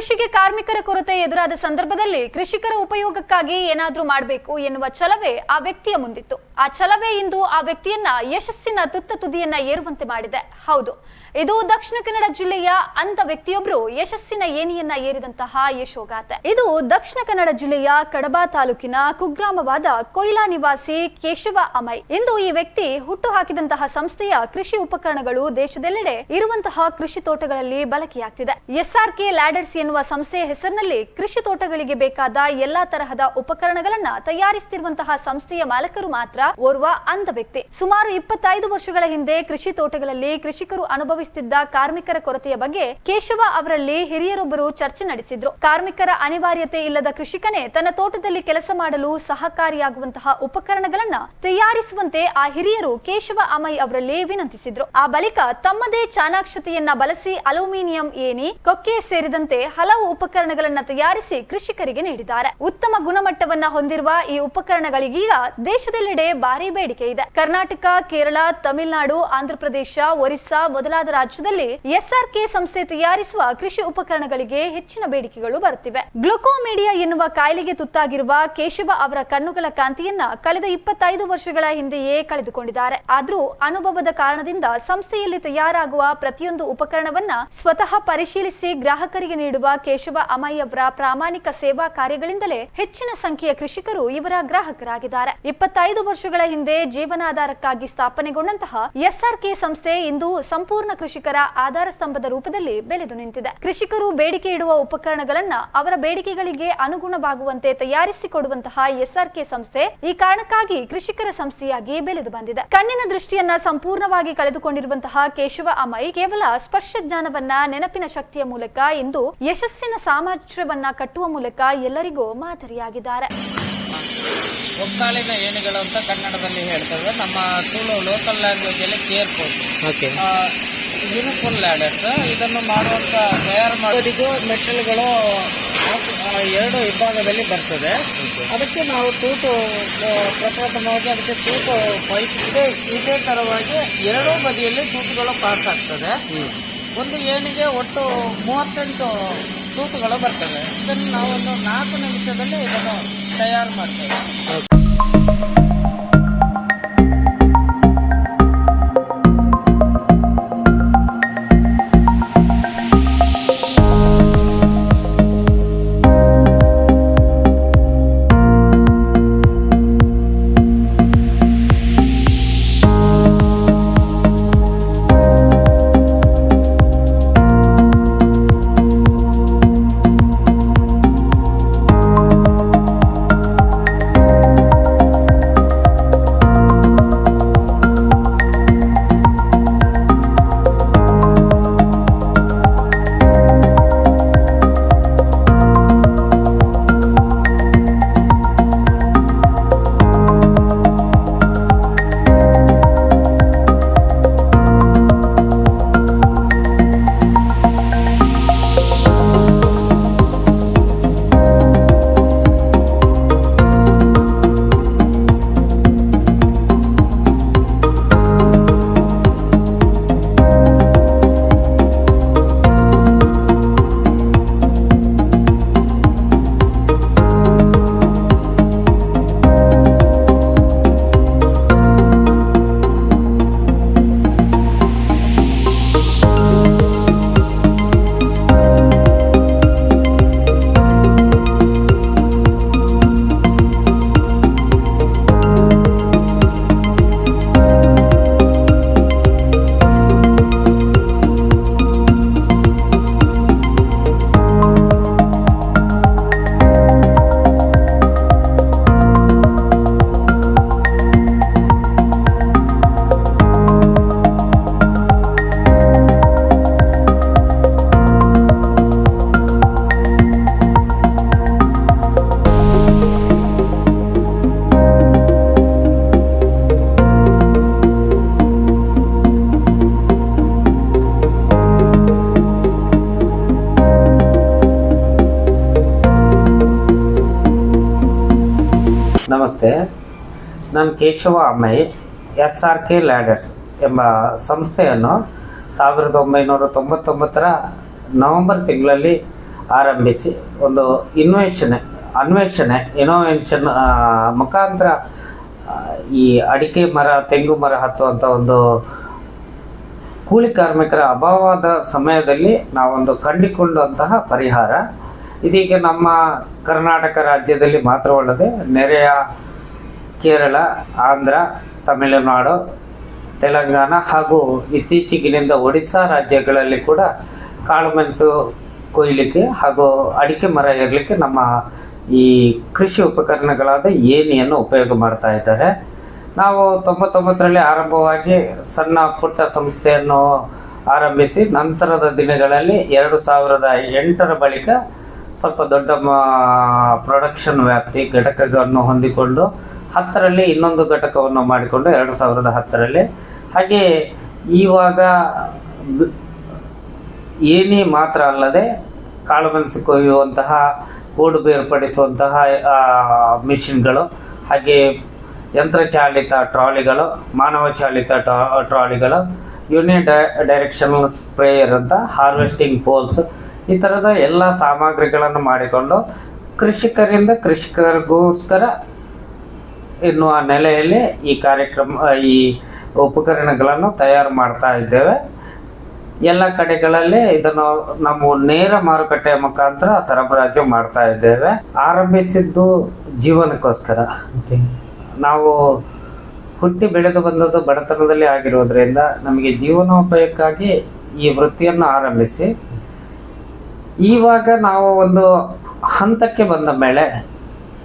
ಕೃಷಿಗೆ ಕಾರ್ಮಿಕರ ಕೊರತೆ ಎದುರಾದ ಸಂದರ್ಭದಲ್ಲಿ ಕೃಷಿಕರ ಉಪಯೋಗಕ್ಕಾಗಿ ಏನಾದರೂ ಮಾಡಬೇಕು ಎನ್ನುವ ಛಲವೇ ಆ ವ್ಯಕ್ತಿಯ ಮುಂದಿತ್ತು. ಆ ಛಲವೇ ಇಂದು ಆ ವ್ಯಕ್ತಿಯನ್ನ ಯಶಸ್ಸಿನ ತುತ್ತ ತುದಿಯನ್ನ ಏರುವಂತೆ ಮಾಡಿದೆ. ಹೌದು. ಇದು ದಕ್ಷಿಣ ಕನ್ನಡ ಜಿಲ್ಲೆಯ ಅಂತ ವ್ಯಕ್ತಿಯೊಬ್ರು ಯಶಸ್ಸಿನ ಏಣಿಯನ್ನ ಏರಿದಂತಹ ಯಶೋಗಾಥೆ. ಇದು ದಕ್ಷಿಣ ಕನ್ನಡ ಜಿಲ್ಲೆಯ ಕಡಬ ತಾಲೂಕಿನ ಕುಗ್ರಾಮವಾದ ಕೊಯ್ಲಾ ನಿವಾಸಿ ಕೇಶವ ಅಮೈ. ಇಂದು ಈ ವ್ಯಕ್ತಿ ಹುಟ್ಟು ಹಾಕಿದಂತಹ ಸಂಸ್ಥೆಯ ಕೃಷಿ ಉಪಕರಣಗಳು ದೇಶದೆಲ್ಲೆಡೆ ಇರುವಂತಹ ಕೃಷಿ ತೋಟಗಳಲ್ಲಿ ಬಳಕೆಯಾಗ್ತಿದೆ. ಎಸ್ಆರ್ ಕೆ ಲ್ಯಾಡರ್ಸ್ ಸಂಸ್ಥೆಯ ಹೆಸರಿನಲ್ಲಿ ಕೃಷಿ ತೋಟಗಳಿಗೆ ಬೇಕಾದ ಎಲ್ಲಾ ತರಹದ ಉಪಕರಣಗಳನ್ನ ತಯಾರಿಸುತ್ತಿರುವಂತಹ ಸಂಸ್ಥೆಯ ಮಾಲಕರು ಮಾತ್ರ ಓರ್ವ ಅಂದ ವ್ಯಕ್ತಿ. ಸುಮಾರು ಇಪ್ಪತ್ತೈದು ವರ್ಷಗಳ ಹಿಂದೆ ಕೃಷಿ ತೋಟಗಳಲ್ಲಿ ಕೃಷಿಕರು ಅನುಭವಿಸುತ್ತಿದ್ದ ಕಾರ್ಮಿಕರ ಕೊರತೆಯ ಬಗ್ಗೆ ಕೇಶವ ಅವರಲ್ಲಿ ಹಿರಿಯರೊಬ್ಬರು ಚರ್ಚೆ ನಡೆಸಿದ್ರು. ಕಾರ್ಮಿಕರ ಅನಿವಾರ್ಯತೆ ಇಲ್ಲದ ಕೃಷಿಕನೇ ತನ್ನ ತೋಟದಲ್ಲಿ ಕೆಲಸ ಮಾಡಲು ಸಹಕಾರಿಯಾಗುವಂತಹ ಉಪಕರಣಗಳನ್ನ ತಯಾರಿಸುವಂತೆ ಆ ಹಿರಿಯರು ಕೇಶವ ಅಮೈ ಅವರಲ್ಲಿ ವಿನಂತಿಸಿದ್ರು. ಆ ಬಳಿಕ ತಮ್ಮದೇ ಚಾಣಾಕ್ಷತೆಯನ್ನ ಬಳಸಿ ಅಲ್ಯೂಮಿನಿಯಂ ಏನಿ ಕೊಕ್ಕೆ ಸೇರಿದಂತೆ ಹಲವು ಉಪಕರಣಗಳನ್ನು ತಯಾರಿಸಿ ಕೃಷಿಕರಿಗೆ ನೀಡಿದ್ದಾರೆ. ಉತ್ತಮ ಗುಣಮಟ್ಟವನ್ನ ಹೊಂದಿರುವ ಈ ಉಪಕರಣಗಳಿಗೀಗ ದೇಶದೆಲ್ಲೆಡೆ ಭಾರಿ ಬೇಡಿಕೆ ಇದೆ. ಕರ್ನಾಟಕ, ಕೇರಳ, ತಮಿಳುನಾಡು, ಆಂಧ್ರಪ್ರದೇಶ, ಒರಿಸ್ಸಾ ಮೊದಲಾದ ರಾಜ್ಯದಲ್ಲಿ ಎಸ್ಆರ್ಕೆ ಸಂಸ್ಥೆ ತಯಾರಿಸುವ ಕೃಷಿ ಉಪಕರಣಗಳಿಗೆ ಹೆಚ್ಚಿನ ಬೇಡಿಕೆಗಳು ಬರುತ್ತಿವೆ. ಗ್ಲುಕೋಮೀಡಿಯಾ ಎನ್ನುವ ಕಾಯಿಲೆಗೆ ತುತ್ತಾಗಿರುವ ಕೇಶವ ಅವರ ಕಣ್ಣುಗಳ ಕಾಂತಿಯನ್ನ ಕಳೆದ ಇಪ್ಪತ್ತೈದು ವರ್ಷಗಳ ಹಿಂದೆಯೇ ಕಳೆದುಕೊಂಡಿದ್ದಾರೆ. ಆದ್ರೂ ಅನುಭವದ ಕಾರಣದಿಂದ ಸಂಸ್ಥೆಯಲ್ಲಿ ತಯಾರಾಗುವ ಪ್ರತಿಯೊಂದು ಉಪಕರಣವನ್ನ ಸ್ವತಃ ಪರಿಶೀಲಿಸಿ ಗ್ರಾಹಕರಿಗೆ ನೀಡುವ ಕೇಶವ ಅಮಯ್ಯವರ ಪ್ರಾಮಾಣಿಕ ಸೇವಾ ಕಾರ್ಯಗಳಿಂದಲೇ ಹೆಚ್ಚಿನ ಸಂಖ್ಯೆಯ ಕೃಷಿಕರು ಇವರ ಗ್ರಾಹಕರಾಗಿದ್ದಾರೆ. ಇಪ್ಪತ್ತೈದು ವರ್ಷಗಳ ಹಿಂದೆ ಜೀವನಾಧಾರಕ್ಕಾಗಿ ಸ್ಥಾಪನೆಗೊಂಡಂತಹ ಎಸ್ಆರ್ಕೆ ಸಂಸ್ಥೆ ಇಂದು ಸಂಪೂರ್ಣ ಕೃಷಿಕರ ಆಧಾರ ಸ್ತಂಭದ ರೂಪದಲ್ಲಿ ಬೆಳೆದು ನಿಂತಿದೆ. ಕೃಷಿಕರು ಬೇಡಿಕೆ ಇಡುವ ಉಪಕರಣಗಳನ್ನ ಅವರ ಬೇಡಿಕೆಗಳಿಗೆ ಅನುಗುಣವಾಗುವಂತೆ ತಯಾರಿಸಿಕೊಡುವಂತಹ ಎಸ್ಆರ್ಕೆ ಸಂಸ್ಥೆ ಈ ಕಾರಣಕ್ಕಾಗಿ ಕೃಷಿಕರ ಸಂಸ್ಥೆಯಾಗಿ ಬೆಳೆದು ಬಂದಿದೆ. ಕಣ್ಣಿನ ದೃಷ್ಟಿಯನ್ನ ಸಂಪೂರ್ಣವಾಗಿ ಕಳೆದುಕೊಂಡಿರುವಂತಹ ಕೇಶವ ಅಮೈ ಕೇವಲ ಸ್ಪರ್ಶ ಜ್ಞಾನವನ್ನ ನೆನಪಿನ ಶಕ್ತಿಯ ಮೂಲಕ ಇಂದು ಯಶಸ್ಸಿನ ಸಾಮರ್ಥ್ಯವನ್ನ ಕಟ್ಟುವ ಮೂಲಕ ಎಲ್ಲರಿಗೂ ಮಾದರಿಯಾಗಿದ್ದಾರೆ. ಒಕ್ಕಾಲಿನ ಏಣಿಗಳು ಅಂತ ಕನ್ನಡದಲ್ಲಿ ಹೇಳ್ತೇವೆ. ನಮ್ಮ ತುಳು ಲೋಕಲ್ ಲ್ಯಾಂಗ್ವೇಜ್ ಅಲ್ಲಿ ಕೇರ್ಬೋದು ಓಕೆ. ಯೂನಿಫಾರ್ಮ್ ಲ್ಯಾಡರ್ಸ್ ಇದನ್ನು ಮಾಡುವಂತ ತಯಾರು ಮಾಡೋದಿಗೂ ಮೆಟಲ್ಗಳು ಎರಡು ವಿಭಾಗದಲ್ಲಿ ಬರ್ತದೆ. ಅದಕ್ಕೆ ನಾವು ತೂತು ಪ್ರಪ್ರಥಮವಾಗಿ ಅದಕ್ಕೆ ತೂತು ಪೈಪ್ ಇದೆ. ಇದೇ ತರವಾಗಿ ಎರಡೂ ಬದಿಯಲ್ಲಿ ತೂತುಗಳು ಪಾಸ್ ಆಗ್ತದೆ. ಒಂದು ಏಣಿಗೆ ಒಟ್ಟು ಮೂವತ್ತೆಂಟು ತೂತುಗಳು ಬರ್ತವೆ. ಇದನ್ನು ನಾವೊಂದು ನಾಲ್ಕು ನಿಮಿಷದಲ್ಲಿ ಇದನ್ನು ತಯಾರು ಮಾಡ್ತೇವೆ. ನಮಸ್ತೆ. ನಾನು Keshava Ammai S R K ladders ಎಂಬ ಸಂಸ್ಥೆಯನ್ನು ಸಾವಿರದ ಒಂಬೈನೂರ ತೊಂಬತ್ತೊಂಬತ್ತರ ನವೆಂಬರ್ ತಿಂಗಳಲ್ಲಿ ಆರಂಭಿಸಿ ಒಂದು ಇನ್ವೇಷಣೆ ಅನ್ವೇಷಣೆ ಇನೋವೆನ್ಷನ್ ಮುಖಾಂತರ ಈ ಅಡಿಕೆ ಮರ, ತೆಂಗು ಮರ ಹತ್ತುವಂಥ ಒಂದು ಕೂಲಿ ಕಾರ್ಮಿಕರ ಅಭಾವದ ಸಮಯದಲ್ಲಿ ನಾವೊಂದು ಕಂಡುಕೊಂಡಂತಹ ಪರಿಹಾರ. ಇದೀಗ ನಮ್ಮ ಕರ್ನಾಟಕ ರಾಜ್ಯದಲ್ಲಿ ಮಾತ್ರವಲ್ಲದೆ ನೆರೆಯ ಕೇರಳ, ಆಂಧ್ರ, ತಮಿಳುನಾಡು, ತೆಲಂಗಾಣ ಹಾಗೂ ಇತ್ತೀಚೆಗಿನಿಂದ ಒಡಿಸ್ಸಾ ರಾಜ್ಯಗಳಲ್ಲಿ ಕೂಡ ಕಾಳುಮೆಣಸು ಕೊಯ್ಲಿಕ್ಕೆ ಹಾಗೂ ಅಡಿಕೆ ಮರ ಇರಲಿಕ್ಕೆ ನಮ್ಮ ಈ ಕೃಷಿ ಉಪಕರಣಗಳಾದ ಏನಿಯನ್ನು ಉಪಯೋಗ ಮಾಡ್ತಾ ಇದ್ದಾರೆ. ನಾವು ತೊಂಬತ್ತೊಂಬತ್ತರಲ್ಲಿ ಆರಂಭವಾಗಿ ಸಣ್ಣ ಪುಟ್ಟ ಸಂಸ್ಥೆಯನ್ನು ಆರಂಭಿಸಿ ನಂತರದ ದಿನಗಳಲ್ಲಿ ಎರಡು ಸಾವಿರದ ಎಂಟರ ಬಳಿಕ ಸ್ವಲ್ಪ ದೊಡ್ಡ ಪ್ರೊಡಕ್ಷನ್ ವ್ಯಾಪ್ತಿ ಘಟಕಗಳನ್ನು ಹೊಂದಿಕೊಂಡು ಹತ್ತರಲ್ಲಿ ಇನ್ನೊಂದು ಘಟಕವನ್ನು ಮಾಡಿಕೊಂಡು ಎರಡು ಸಾವಿರದ ಹತ್ತರಲ್ಲಿ. ಹಾಗೆ ಇವಾಗ ಏನಿ ಮಾತ್ರ ಅಲ್ಲದೆ ಕಾಳುಮೆಣಸು ಕೊಯ್ಯುವಂತಹ, ಕೂಡು ಬೇರ್ಪಡಿಸುವಂತಹ ಮಿಷಿನ್ಗಳು, ಹಾಗೆ ಯಂತ್ರಚಾಲಿತ ಟ್ರಾಲಿಗಳು, ಮಾನವ ಚಾಲಿತ ಟ್ರಾ- ಟ್ರಾಲಿಗಳು ಯೂನಿ ಡೈರೆಕ್ಷನಲ್ ಸ್ಪ್ರೇಯರ್ ಅಂತ ಹಾರ್ವೆಸ್ಟಿಂಗ್ ಪೋಲ್ಸ್ ಈ ಥರದ ಎಲ್ಲ ಸಾಮಗ್ರಿಗಳನ್ನು ಮಾಡಿಕೊಂಡು ಕೃಷಿಕರಿಂದ ಕೃಷಿಕರಿಗೋಸ್ಕರ ಎನ್ನುವ ನೆಲೆಯಲ್ಲಿ ಈ ಕಾರ್ಯಕ್ರಮ ಈ ಉಪಕರಣಗಳನ್ನು ತಯಾರು ಮಾಡ್ತಾ ಇದ್ದೇವೆ. ಎಲ್ಲ ಕಡೆಗಳಲ್ಲಿ ಇದನ್ನು ನಾವು ನೇರ ಮಾರುಕಟ್ಟೆಯ ಮುಖಾಂತರ ಸರಬರಾಜು ಮಾಡ್ತಾ ಇದ್ದೇವೆ. ಆರಂಭಿಸಿದ್ದು ಜೀವನಕ್ಕೋಸ್ಕರ. ನಾವು ಹುಟ್ಟಿ ಬೆಳೆದು ಬಂದದ್ದು ಬಡತನದಲ್ಲಿ ಆಗಿರೋದ್ರಿಂದ ನಮಗೆ ಜೀವನೋಪಾಯಕ್ಕಾಗಿ ಈ ವೃತ್ತಿಯನ್ನು ಆರಂಭಿಸಿ ಇವಾಗ ನಾವು ಒಂದು ಹಂತಕ್ಕೆ ಬಂದ ಮೇಲೆ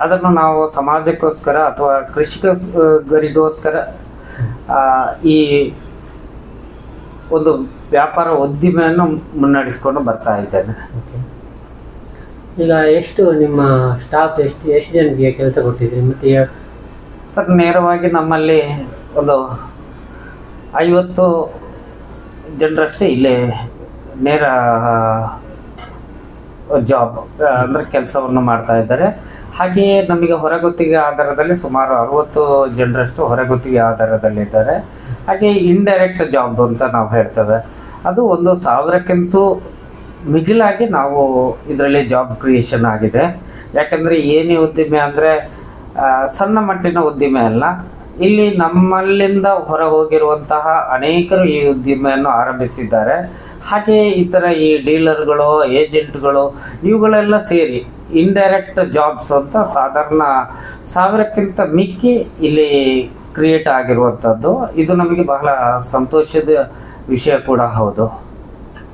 ಅದನ್ನು ನಾವು ಸಮಾಜಕ್ಕೋಸ್ಕರ ಅಥವಾ ಕೃಷಿಕರಿಗೋಸ್ಕರ ಈ ಒಂದು ವ್ಯಾಪಾರ ಉದ್ದಿಮೆಯನ್ನು ಮುನ್ನಡೆಸ್ಕೊಂಡು ಬರ್ತಾ ಇದ್ದೇನೆ. ಈಗ ಎಷ್ಟು ನಿಮ್ಮ ಸ್ಟಾಫ್ ಎಷ್ಟು ಎಷ್ಟು ಜನರಿಗೆ ಕೆಲಸ ಕೊಟ್ಟಿದ್ರಿ? ಮತ್ತೆ ಸರ್ ನೇರವಾಗಿ ನಮ್ಮಲ್ಲಿ ಒಂದು ಐವತ್ತು ಜನರಷ್ಟೇ ಇಲ್ಲೇ ನೇರ ಜಾಬ್ ಅಂದರೆ ಕೆಲಸವನ್ನು ಮಾಡ್ತಾ ಇದ್ದಾರೆ. ಹಾಗೆಯೇ ನಮಗೆ ಹೊರಗುತ್ತಿಗೆ ಆಧಾರದಲ್ಲಿ ಸುಮಾರು ಅರವತ್ತು ಜನರಷ್ಟು ಹೊರಗುತ್ತಿಗೆ ಆಧಾರದಲ್ಲಿದ್ದಾರೆ ಹಾಗೆ ಇಂಡೈರೆಕ್ಟ್ ಜಾಬ್ ಅಂತ ನಾವು ಹೇಳ್ತೇವೆ. ಅದು ಒಂದು ಸಾವಿರಕ್ಕಿಂತೂ ಮಿಗಿಲಾಗಿ ನಾವು ಇದರಲ್ಲಿ ಜಾಬ್ ಕ್ರಿಯೇಷನ್ ಆಗಿದೆ. ಯಾಕಂದರೆ ಏನೇ ಉದ್ದಿಮೆ ಅಂದರೆ ಸಣ್ಣ ಮಟ್ಟಿನ ಉದ್ದಿಮೆ ಅಲ್ಲ. ಇಲ್ಲಿ ನಮ್ಮಲ್ಲಿಂದ ಹೊರ ಹೋಗಿರುವಂತಹ ಅನೇಕರು ಈ ಉದ್ದಿಮೆಯನ್ನು ಆರಂಭಿಸಿದ್ದಾರೆ. ಹಾಗೆ ಈ ಥರ ಈ ಡೀಲರ್ಗಳು, ಏಜೆಂಟ್ಗಳು ಇವುಗಳೆಲ್ಲ ಸೇರಿ ಇಂಡೈರೆಕ್ಟ್ ಜಾಬ್ಸ್ ಅಂತ ಸಾಧಾರಣ ಸಾವಿರಕ್ಕಿಂತ ಮಿಕ್ಕಿ ಇಲ್ಲಿ ಕ್ರಿಯೇಟ್ ಆಗಿರುವಂಥದ್ದು ಇದು ನಮಗೆ ಬಹಳ ಸಂತೋಷದ ವಿಷಯ ಕೂಡ ಹೌದು.